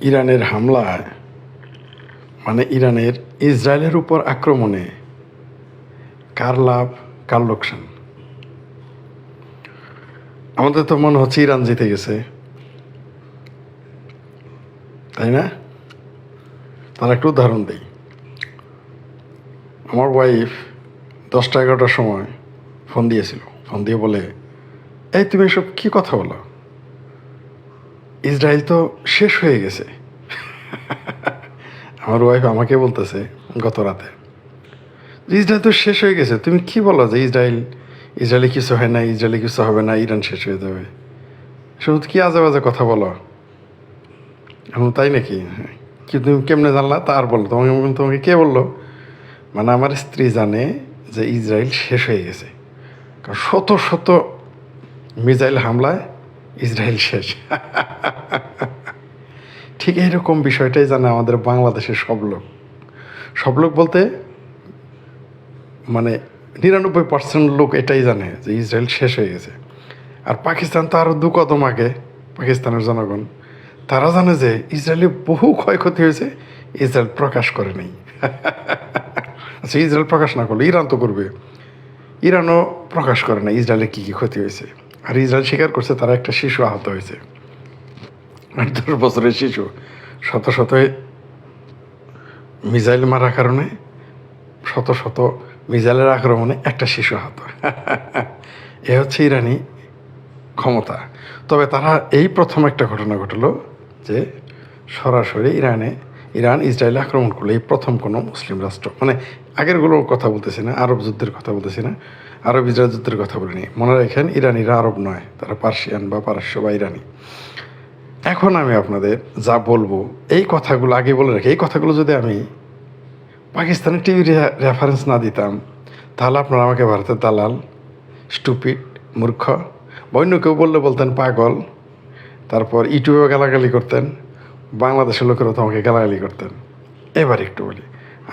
ইরানের হামলায় মানে ইরানের ইসরায়েলের উপর আক্রমণে কার লাভ, কার লোকসান? আমাদের তো মনে হচ্ছে ইরান জিতে গেছে। তাই না? তার একটা উদাহরণ দিই। আমার ওয়াইফ দশটা এগারোটার সময় ফোন দিয়েছিল। ফোন দিয়ে বলে, এই তুমি এসব কি কথা বলো? ইসরায়েল তো শেষ হয়ে গেছে। আমার ওয়াইফ আমাকে বলতেছে গত রাতে ইসরায়েল তো শেষ হয়ে গেছে, তুমি কি বলো যে ইসরায়েল, ইসরায়েলে কিছু হয় না ইসরায়েলে কিছু হবে না, ইরান শেষ হয়ে যাবে। শুধু কি আজে বাজে কথা বলো? এখন তাই নাকি। কি তুমি কেমনে জানলা? তার বলো। তোমাকে তোমাকে কে বলল? মানে আমার স্ত্রী জানে যে ইসরায়েল শেষ হয়ে গেছে। কারণ শত শত মিসাইল হামলায় ইসরায়েল শেষ। ঠিক এইরকম বিষয়টাই জানে আমাদের বাংলাদেশের সব লোক। সব লোক বলতে মানে নিরানব্বই পার্সেন্ট লোক এটাই জানে যে ইসরায়েল শেষ হয়ে গেছে। আর পাকিস্তান তো আরও দু কদম আগে, পাকিস্তানের জনগণ। তারা জানে যে ইসরায়েলে বহু ক্ষয়ক্ষতি হয়েছে, ইসরায়েল প্রকাশ করে নেই। আচ্ছা ইসরায়েল প্রকাশ না করলে ইরান তো করবে। ইরানও প্রকাশ করে না ইসরায়েলে কী কী ক্ষতি হয়েছে। আর ইসরায়েল স্বীকার করছে তারা একটা শিশু আহত হয়েছে। আট দশ বছরের শিশু, শত শত মিসাইল মারার কারণে, শত শত মিসাইলের আক্রমণে একটা শিশু আহত। এ হচ্ছে ইরানি ক্ষমতা। তবে তারা এই প্রথম একটা ঘটনা ঘটলো যে সরাসরি ইরানে, ইরান ইসরায়েলে আক্রমণ করল, এই প্রথম কোনো মুসলিম রাষ্ট্র। মানে আগেরগুলো কথা বলতেছি না, আরব যুদ্ধের কথা বলতেছি না। আরব যুদ্ধের কথা বলিনি মনে রাখেন, ইরানিরা আরব নয়, তারা পার্সিয়ান বা পারস্য বা ইরানি। এখন আমি আপনাদের যা বলব, এই কথাগুলো আগে বলে রাখি। এই কথাগুলো যদি আমি পাকিস্তানের টিভি রেফারেন্স না দিতাম, তাহলে আপনারা আমাকে ভারতের দালাল স্টুপিড মূর্খ বা অন্য কেউ বললে বলতেন পাগল, তারপর ইউটিউবে গালাগালি করতেন, বাংলাদেশের লোকেরা তো আমাকে গালাগালি করতেন। এবার একটু বলি,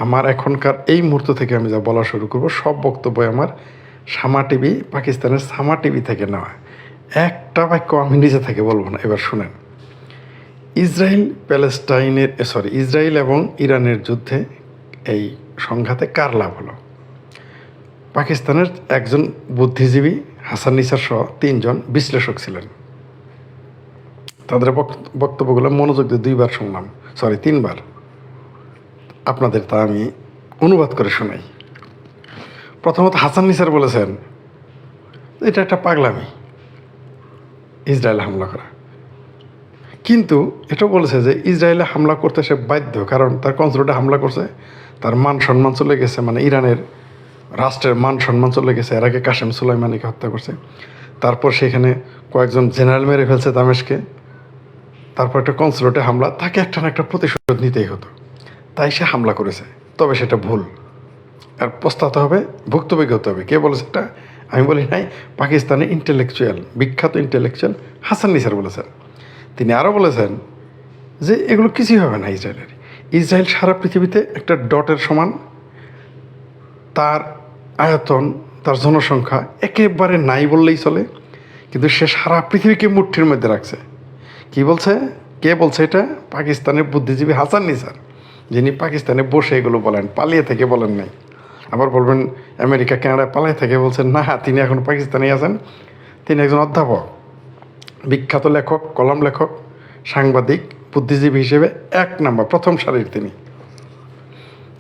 আমার এখনকার এই মুহূর্ত থেকে আমি যা বলা শুরু করব, সব বক্তব্য আমার সামা টিভি, পাকিস্তানের সামা টিভি থেকে নেওয়া। একটা বাক্য আমি নিজে থেকে বলব না, এবার শুনেন। ইসরায়েল, প্যালেস্টাইনের সরি ইসরায়েল এবং ইরানের যুদ্ধে এই সংঘাতে কার লাভ হলো? পাকিস্তানের একজন বুদ্ধিজীবী, হাসান নিসার সহ তিনজন বিশ্লেষক ছিলেন। তাদের বক্ত- বক্তব্যগুলো মনোযোগ দিয়ে দুইবার শুনলাম সরি তিনবার। আপনাদের তা আমি অনুবাদ করে শোনাই। প্রথমত হাসান নিসার বলেছেন, এটা একটা পাগলামি, ইসরায়েল হামলা করা। কিন্তু এটাও বলেছে যে ইসরায়েলে হামলা করতে সে বাধ্য, কারণ তার কনসুলেটে হামলা করছে, তার মান সম্মান চলে গেছে মানে ইরানের রাষ্ট্রের মান সম্মান চলে গেছে। এর আগে কাশেম সুলাইমানিকে হত্যা করছে, তারপর সেখানে কয়েকজন জেনারেল মেরে ফেলছে দামেশকে, তারপর একটা কনসুলেটে হামলা, তাকে একটা না একটা প্রতিশোধ নিতেই হতো। তাই সে হামলা করেছে, তবে সেটা ভুল। আর পস্তাতে হবে, ভুক্তভোগী হতে হবে। কে বলেছে এটা? আমি বলি নাই, পাকিস্তানে ইন্টেলেকচুয়াল বিখ্যাত ইন্টেলেকচুয়াল হাসান নিসার বলেছেন। তিনি আরও বলেছেন যে এগুলো কিছুই হবে না ইসরায়েলের। ইসরায়েল সারা পৃথিবীতে একটা ডটের সমান। তার আয়তন, তার জনসংখ্যা একেবারে নাই বললেই চলে, কিন্তু সে সারা পৃথিবীকে মুঠির মধ্যে রাখছে। কি বলছে? কে বলছে এটা? পাকিস্তানের বুদ্ধিজীবী হাসান নিসার, যিনি পাকিস্তানে বসে এগুলো বলেন, পালিয়ে থেকে বলেন নাই। আবার বলবেন, আমেরিকা, কানাডা পালিয়ে থেকে। বলছেন, না, তিনি এখন পাকিস্তানেই আছেন। তিনি একজন অধ্যাপক, বিখ্যাত লেখক, কলম লেখক, সাংবাদিক, বুদ্ধিজীবী হিসেবে এক নাম্বার, প্রথম সারির তিনি।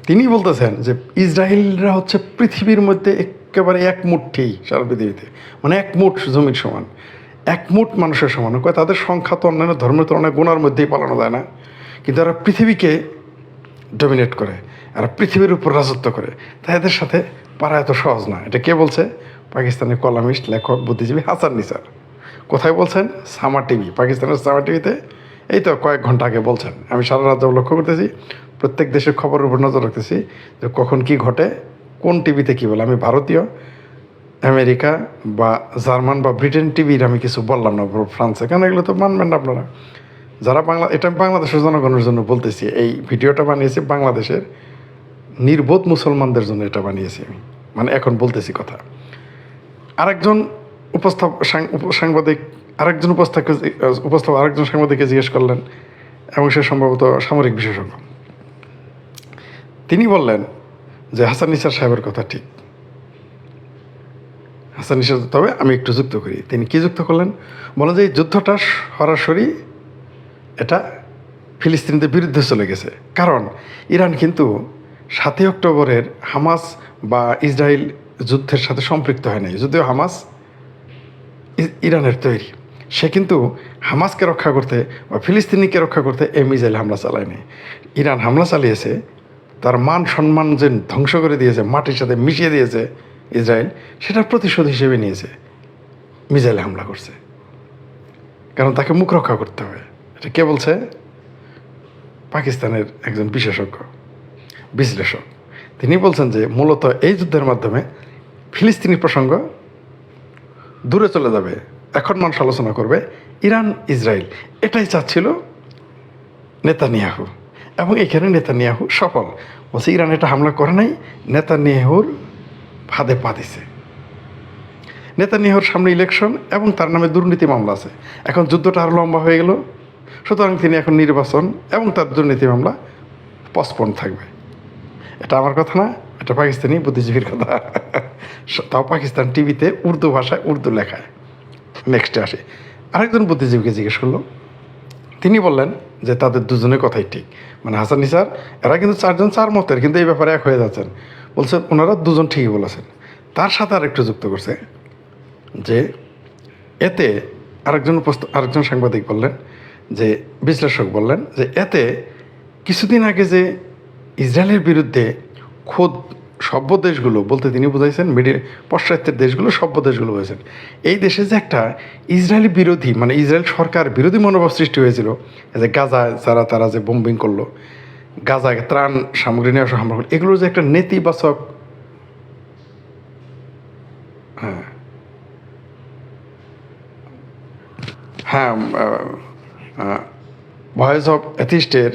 তিনি বলতেছেন যে, ইসরায়েলরা হচ্ছে পৃথিবীর মধ্যে একেবারে এক মুঠি সারা পৃথিবীতে। মানে এক মুঠ জমির সমান। এক মুঠ মানুষের সমান। কয়, তাদের সংখ্যা তো অন্যান্য ধর্মের তুলনায় গোনার মধ্যেই পালানো যায় না। কিন্তু তারা পৃথিবীকে ডমিনেট করে। আর পৃথিবীর উপর রাজত্ব করে। তাই এদের সাথে পারা এত সহজ না। এটা কে বলছে? পাকিস্তানের কলামিস্ট, লেখক, বুদ্ধিজীবী হাসান নিসার। কোথায় বলছেন? সামা টিভি। পাকিস্তানের সামা টিভিতে এই তো কয়েক ঘণ্টা আগে বলছেন। আমি সারা রাত লক্ষ্য করতেছি, প্রত্যেক দেশের খবরের উপর নজর রাখতেছি যে কখন কি ঘটে, কোন টিভিতে কী বলে। আমি ভারতীয়, আমেরিকা বা জার্মান বা ব্রিটেন টিভির আমি কিছু বললাম না ফ্রান্সে। কেন এগুলো তো মানবেন না আপনারা? যারা বাংলা এটা আমি বাংলাদেশের জনগণের জন্য বলতেছি। এই ভিডিওটা বানিয়েছি বাংলাদেশের নির্বোধ মুসলমানদের জন্য এটা বানিয়েছি আমি। মানে এখন বলতেছি কথা। আরেকজন উপস্থাপ সাংবাদিক, আরেকজন উপস্থাপক উপস্থাপক, আরেকজন সাংবাদিককে জিজ্ঞেস করলেন এবং সে সম্ভবত সামরিক বিশেষজ্ঞ। তিনি বললেন যে, হাসান নিসার সাহেবের কথা ঠিক। হাসান নিসার, তবে আমি একটু যুক্ত করি। তিনি কি যুক্ত করলেন? বলেন যে, এই যুদ্ধটা সরাসরি এটা ফিলিস্তিনিদের বিরুদ্ধে চলে গেছে। কারণ ইরান কিন্তু সাতই অক্টোবরের হামাস বা ইসরায়েল যুদ্ধের সাথে সম্পৃক্ত হয় নাই। যদিও হামাস ইরানের তৈরি। সে কিন্তু হামাসকে রক্ষা করতে বা ফিলিস্তিনিকে রক্ষা করতে এই মিসাইল হামলা চালায়নি ইরান হামলা চালিয়েছে, তার মান সম্মান যে ধ্বংস করে দিয়েছে, মাটির সাথে মিশিয়ে দিয়েছে ইসরায়েল, সেটার প্রতিশোধ হিসেবে নিয়েছে। মিসাইলে হামলা করছে। কারণ তাকে মুখ রক্ষা করতে হবে। এটা কে বলছে? পাকিস্তানের একজন বিশেষজ্ঞ। বিশ্লেষক। তিনি বলছেন যে, মূলত এই যুদ্ধের মাধ্যমে ফিলিস্তিনি প্রসঙ্গ দূরে চলে যাবে। এখন মানুষ আলোচনা করবে, ইরান, ইসরায়েল, এটাই চাচ্ছিল নেতানিয়াহু। এবং এখানে নেতানিয়াহু সফল। বলছে, ইরান এটা হামলা করে নাই, নেতানিয়াহুর ফাঁদে পা দিছে। নেতানিয়াহুর সামনে ইলেকশন এবং তার নামে দুর্নীতি মামলা আছে। এখন যুদ্ধটা আরও লম্বা হয়ে গেল। সুতরাং তিনি এখন নির্বাচন এবং তার দুর্নীতি মামলা পসপন থাকবে। এটা আমার কথা না, এটা পাকিস্তানি বুদ্ধিজীবীর কথা। তাও পাকিস্তান টিভিতে উর্দু ভাষায় উর্দু লেখায়। নেক্সটে আসে। আরেকজন বুদ্ধিজীবীকে জিজ্ঞেস করল, তিনি বললেন যে তাদের দুজনের কথাই ঠিক। মানে হাসান নিসার, এরা কিন্তু চারজন চার মতের, কিন্তু এই ব্যাপারে এক হয়ে যাচ্ছেন। বলছেন, ওনারা দুজন ঠিকই বলেছেন। তার সাথে আরেকটু যুক্ত করছে যে এতে আরেকজন আরেকজন সাংবাদিক বললেন, যে বিশ্লেষক বললেন যে এতে কিছুদিন আগে যে ইসরায়েলের বিরুদ্ধে খোদ সভ্য দেশগুলো বলতে তিনি বুঝাইছেন, মিডিল পশ্চাত্যের দেশগুলো সভ্য দেশগুলো বলেছেন এই দেশে যে একটা ইসরায়েলি বিরোধী মানে ইসরায়েল সরকার বিরোধী মনোভাব সৃষ্টি হয়েছিল যে গাজা যারা তারা যে বোম্বিং করল গাজায় ত্রাণ সামগ্রী নিয়ে আসা হামলা করল যে একটা নেতিবাচক হ্যাঁ। হ্যাঁ ভয়েস অফ অ্যাথিস্টের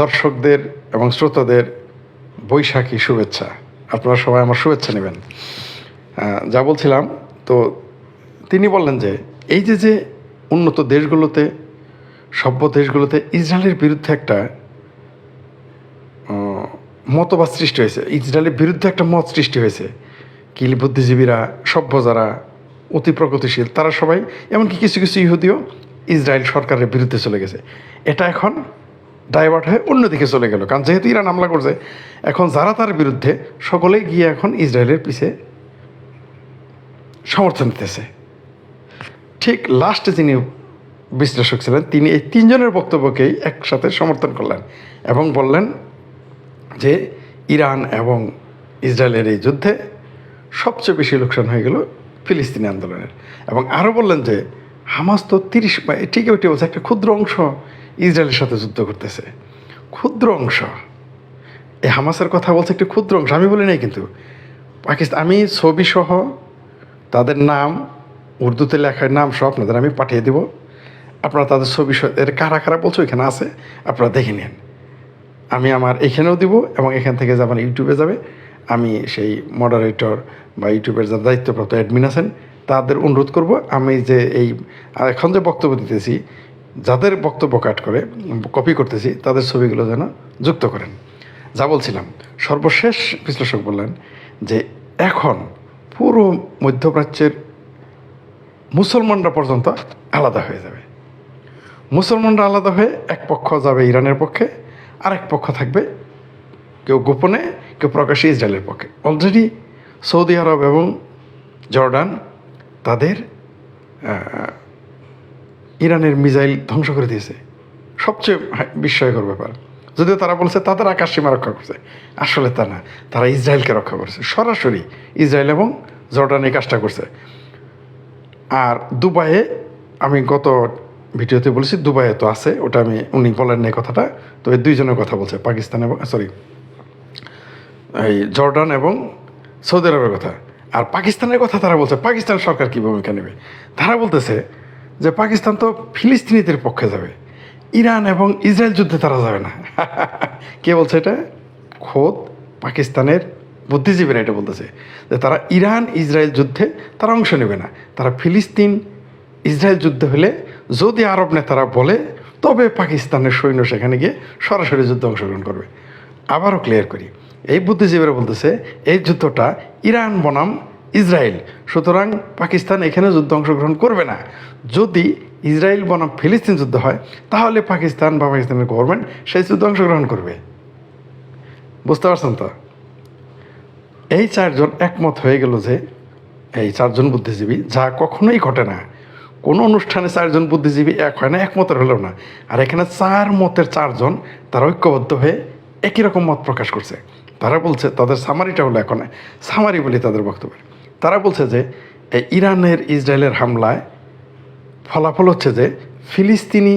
দর্শকদের এবং শ্রোতাদের বৈশাখী শুভেচ্ছা। আপনারা সবাই আমার শুভেচ্ছা নেবেন। যা বলছিলাম, তো তিনি বললেন যে, এই যে যে উন্নত দেশগুলোতে, সভ্য দেশগুলোতে ইসরায়েলের বিরুদ্ধে একটা মতবাদ সৃষ্টি হয়েছে, ইসরায়েলের বিরুদ্ধে একটা মত সৃষ্টি হয়েছে, কিল বুদ্ধিজীবীরা, সভ্য যারা, অতি প্রগতিশীল, তারা সবাই, এমনকি কিছু কিছু ইহুদিও ইসরায়েল সরকারের বিরুদ্ধে চলে গেছে। এটা এখন ডাইভার্ট হয়ে অন্যদিকে চলে গেল। কারণ যেহেতু ইরান হামলা করছে, এখন যারা তার বিরুদ্ধে সকলেই গিয়ে এখন ইসরায়েলের পিছে সমর্থন দিতেছে। ঠিক লাস্টে যিনি বিশ্লেষক ছিলেন, তিনি এই তিনজনের বক্তব্যকেই একসাথে সমর্থন করলেন এবং বললেন যে ইরান এবং ইসরায়েলের এই যুদ্ধে সবচেয়ে বেশি লোকসান হয়ে গেল ফিলিস্তিনি আন্দোলনের। এবং আরও বললেন যে, হামাস তো তিরিশ ঠিক ওইটি বলছে, একটা ক্ষুদ্র অংশ ইসরায়েলের সাথে যুদ্ধ করতেছে। ক্ষুদ্র অংশ। এই হামাসের কথা বলছে একটি ক্ষুদ্র অংশ, আমি বলি নাই কিন্তু। পাকিস্তান আমি ছবি সহ তাদের নাম, উর্দুতে লেখার নাম সব আপনাদের আমি পাঠিয়ে দেব। আপনারা তাদের ছবি এর কারা কারা বলছো এখানে আছে, আপনারা দেখে নিন। আমি আমার এখানেও দিব এবং এখান থেকে যাবেন ইউটিউবে যাবে, আমি সেই মডারেটর বা ইউটিউবের যারা দায়িত্বপ্রাপ্ত অ্যাডমিন আছেন, তাদের অনুরোধ করব, আমি যে এই এখন যে বক্তব্য দিতেছি যাদের বক্তব্য কাট করে কপি করতেছি, তাদের ছবিগুলো যেন যুক্ত করেন। যা বলছিলাম, সর্বশেষ বিশ্লেষক বললেন যে এখন পুরো মধ্যপ্রাচ্যের মুসলমানরা পর্যন্ত আলাদা হয়ে যাবে। মুসলমানরা আলাদা হয়ে এক পক্ষ যাবে ইরানের পক্ষে, আরেক পক্ষ থাকবে কেউ গোপনে, কেউ প্রকাশ্যে ইসরায়েলের পক্ষে। অলরেডি সৌদি আরব এবং জর্ডান তাদের ইরানের মিসাইল ধ্বংস করে দিয়েছে। সবচেয়ে বিস্ময়কর ব্যাপার। যদিও তারা বলছে, তাদের আকাশ সীমা রক্ষা করছে। আসলে তা না। তারা ইসরায়েলকে রক্ষা করছে। সরাসরি ইসরায়েল এবং জর্ডান এই কাজটা করছে। আর দুবাইয়ে আমি গত ভিডিওতে বলেছি, দুবাইয়ে তো আছে, ওটা আমি, উনি বলেন না কথাটা। তো এই দুইজনের কথা বলছে, পাকিস্তান এবং সরি এই জর্ডান এবং সৌদি আরবের কথা। আর পাকিস্তানের কথা তারা বলছে, পাকিস্তান সরকার কী ভূমিকা নেবে? তারা বলতেছে যে পাকিস্তান তো ফিলিস্তিনিদের পক্ষে যাবে। ইরান এবং ইসরায়েল যুদ্ধে তারা যাবে না। কে বলছে এটা? খোদ পাকিস্তানের বুদ্ধিজীবীরা এটা বলতেছে। যে তারা ইরান, ইসরায়েল যুদ্ধে তারা অংশ নেবে না। তারা ফিলিস্তিন, ইসরায়েল যুদ্ধ হলে যদি আরব নেতারা বলে, তবে পাকিস্তানের সৈন্য সেখানে গিয়ে সরাসরি যুদ্ধে অংশগ্রহণ করবে। আবারও ক্লিয়ার করি। এই বুদ্ধিজীবীরা বলতেছে, এই যুদ্ধটা ইরান বনাম ইসরায়েল। সুতরাং পাকিস্তান এখানে যুদ্ধ অংশগ্রহণ করবে না। যদি ইসরায়েল বনাম ফিলিস্তিন যুদ্ধ হয়, তাহলে পাকিস্তান বা পাকিস্তানের গভর্নমেন্ট সেই যুদ্ধে অংশগ্রহণ করবে। বুঝতে পারছেন তো? এই চারজন একমত হয়ে গেল যে, এই চারজন বুদ্ধিজীবী, যা কখনোই ঘটে না। কোনো অনুষ্ঠানে চারজন বুদ্ধিজীবী এক হয় না, একমতের হলেও না। আর এখানে চার মতের চারজন তারা ঐক্যবদ্ধ হয়ে একই রকম মত প্রকাশ করছে। তারা বলছে, তাদের সামারিটা হলো এখন সামারি বলি তাদের বক্তব্য তারা বলছে যে ইরানের ইসরায়েলের হামলায় ফলাফল হচ্ছে যে, ফিলিস্তিনি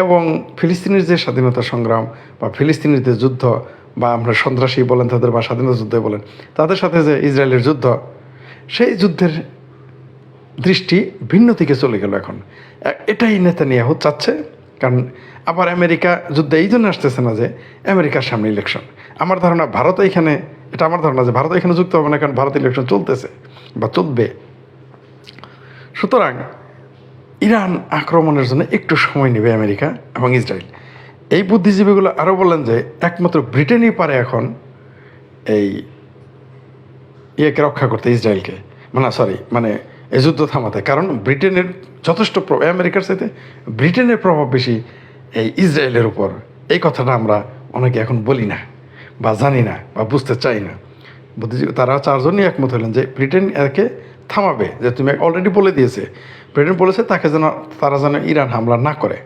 এবং ফিলিস্তিনের যে স্বাধীনতা সংগ্রাম বা ফিলিস্তিনের যে যুদ্ধ বা আমরা সন্ত্রাসী বলেন, তাদের বা স্বাধীনতা যুদ্ধে বলেন, তাদের সাথে যে ইসরায়েলের যুদ্ধ, সেই যুদ্ধের দৃষ্টি ভিন্ন দিকে চলে গেল এখন। এটাই নেতানিয়াহু চাচ্ছে, কারণ আবার আমেরিকা যুদ্ধে এই জন্য আসতেছে না যে, আমেরিকার সামনে ইলেকশন আমার ধারণা ভারত এখানে এটা আমার ধারণা যে ভারত এখানে যুক্ত হবে না, কারণ ভারত ইলেকশন চলতেছে বা চলবে। সুতরাং ইরান আক্রমণের জন্য একটু সময় নেবে আমেরিকা এবং ইসরায়েল। এই বুদ্ধিজীবীগুলো আরও বললেন যে একমাত্র ব্রিটেনই পারে এখন এই ইয়েকে রক্ষা করতে, ইসরায়েলকে। মানে সরি মানে এই যুদ্ধ থামাতে। কারণ ব্রিটেনের যথেষ্ট আমেরিকার সাথে ব্রিটেনের প্রভাব বেশি এই ইসরায়েলের উপর। এই কথাটা আমরা অনেকে এখন বলি না। বা জানি না বা বুঝতে চাই না। বুদ্ধিজীবী তারা চারজনই একমত হলেন যে ব্রিটেন একে থামাবে, যে তুমি অলরেডি বলে দিয়েছে। ব্রিটেন বলেছে তাকে যেন, তারা যেন ইরান হামলা না করে।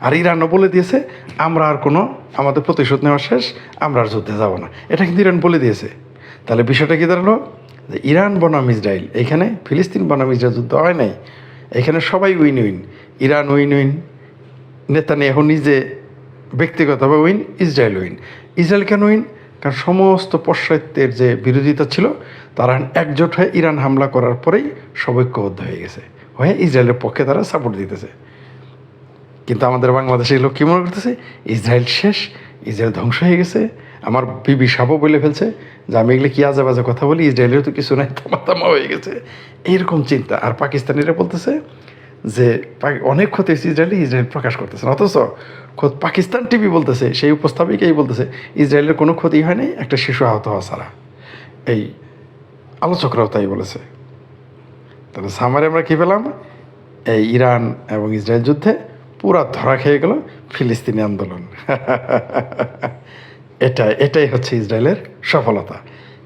আর ইরানও বলে দিয়েছে, আমরা আর কোনো, আমাদের প্রতিশোধ নেওয়া শেষ, আমরা আর যুদ্ধে যাব না। এটা কিন্তু ইরান বলে দিয়েছে। তাহলে বিষয়টা কি দাঁড়াল? যে ইরান বনাম ইসরায়েল, এখানে ফিলিস্তিন বনাম ইসরায়েল যুদ্ধ হয় নাই। এখানে সবাই win win Iran win win Netanyahu নিজে ব্যক্তিগতভাবে উইন ইসরায়েল উইন ইসরায়েল কেন উইন কারণ সমস্ত পশ্চাত্যের যে বিরোধিতা ছিল, তারা একজোট হয়ে ইরান হামলা করার পরেই সবৈক্যবদ্ধ হয়ে গেছে। হয়ে ইসরায়েলের পক্ষে তারা সাপোর্ট দিতেছে। কিন্তু আমাদের বাংলাদেশের লোক কী মনে করতেছে? ইসরায়েল শেষ, ইসরায়েল ধ্বংস হয়ে গেছে। আমার বিবি সাবও বলে ফেলছে যে আমি এগুলো কি আজে বাজে কথা বলি? ইসরায়েলের তো কিছু নাই তামা হয়ে গেছে। এইরকম চিন্তা। আর পাকিস্তানিরা বলতেছে যে অনেক ক্ষতি হয়েছে ইসরায়েলে, ইসরায়েল প্রকাশ করতেছে অথচ খোদ পাকিস্তান টিভি বলতেছে, সেই উপস্থাপিকাই বলতেছে, ইসরায়েলের কোনো ক্ষতি হয়নি একটা শিশু আহত হওয়া ছাড়া। এই আলোচকরাও তাই বলেছে। তাহলে সামারে আমরা কী পেলাম? এই ইরান এবং ইসরায়েল যুদ্ধে পুরা ধরা খেয়ে গেল ফিলিস্তিনি আন্দোলন। এটা, এটাই হচ্ছে ইসরায়েলের সফলতা।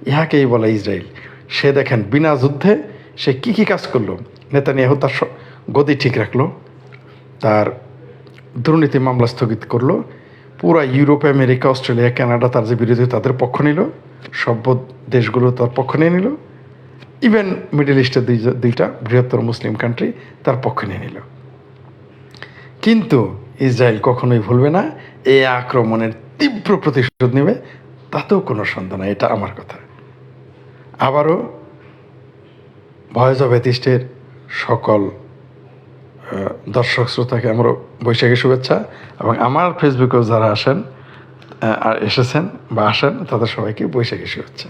ইহাকেই বলে ইসরায়েল, সে দেখেন, বিনা যুদ্ধে সে কি কি কাজ করল? নেতানিয়াহু তার গদি ঠিক রাখল, তার দুর্নীতি মামলা স্থগিত করল, পুরা ইউরোপ, আমেরিকা, অস্ট্রেলিয়া, কানাডা তার যে বিরোধী তাদের পক্ষ নিল, সভ্য দেশগুলো তার পক্ষ নিয়ে নিল ইভেন মিডল ইস্টের দুই দুইটা বৃহত্তর মুসলিম কান্ট্রি তার পক্ষ নিয়ে নিল। কিন্তু ইসরায়েল কখনোই ভুলবে না এই আক্রমণের তীব্র প্রতিশোধ নেবে, তাতেও কোনো সন্দেহ নাই, এটা আমার কথা। আবারও ভয়েস এথিস্টের সকল দর্শক শ্রোতাকে আমার বৈশাখী শুভেচ্ছা এবং আমার ফেসবুকেও যারা আসেন আর এসেছেন বা আসেন, তাদের সবাইকে বৈশাখী শুভেচ্ছা।